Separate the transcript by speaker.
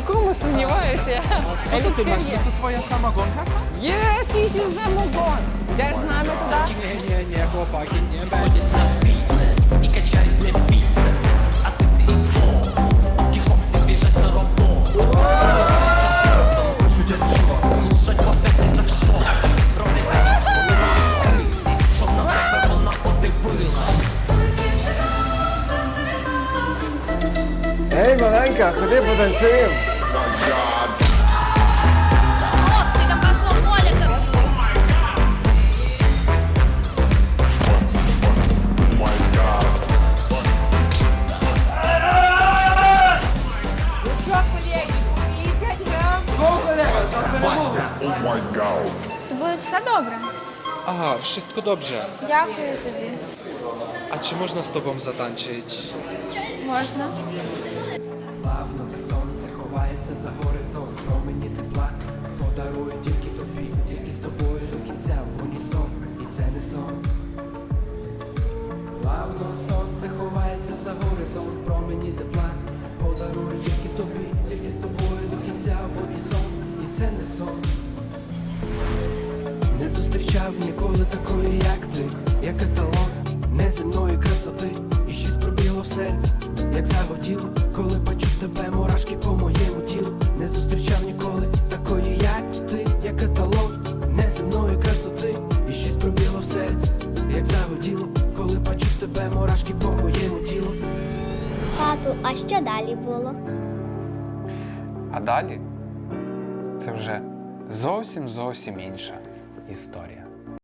Speaker 1: кому сумніваєшся?
Speaker 2: Co to ty
Speaker 1: Олексій
Speaker 2: masz?
Speaker 1: є.
Speaker 2: To twoja samogonka?
Speaker 1: Єс, єс, єс, самогон. Йдеш з нами туди?
Speaker 2: Nie, nie, nie, chłopaki, nie będzie.
Speaker 3: Ей, маленька, ходи потанцюємо.
Speaker 4: Хлопці, там вашого рвуть.
Speaker 1: Ну що, колеги, 50 грам.
Speaker 4: З тобою все добре?
Speaker 2: Aha, wszystko dobrze.
Speaker 4: Дякую тобі.
Speaker 2: A czy można z tobą zatańczyć?
Speaker 4: Можна.
Speaker 5: Горизонт, промені тепла подарую тільки тобі, тільки з тобою до кінця в унісон, і це не сон. Плавно сонце ховається за горизонт, промені тепла подарую тільки тобі, тільки з тобою до кінця в унісон, і це не сон. Не зустрічав ніколи такої, як ти, як каталог неземної красоти, і щось пробіло в серці, як загоділо, коли почув тебе мурашки по тілу. Не зустрічав ніколи такої, як ти, як каталог неземної красоти, і щось пробіло в серці, як загоділо, коли почув тебе мурашки по моєму тілу.
Speaker 6: Тату, а що далі було?
Speaker 7: А далі це вже зовсім зовсім інша історія.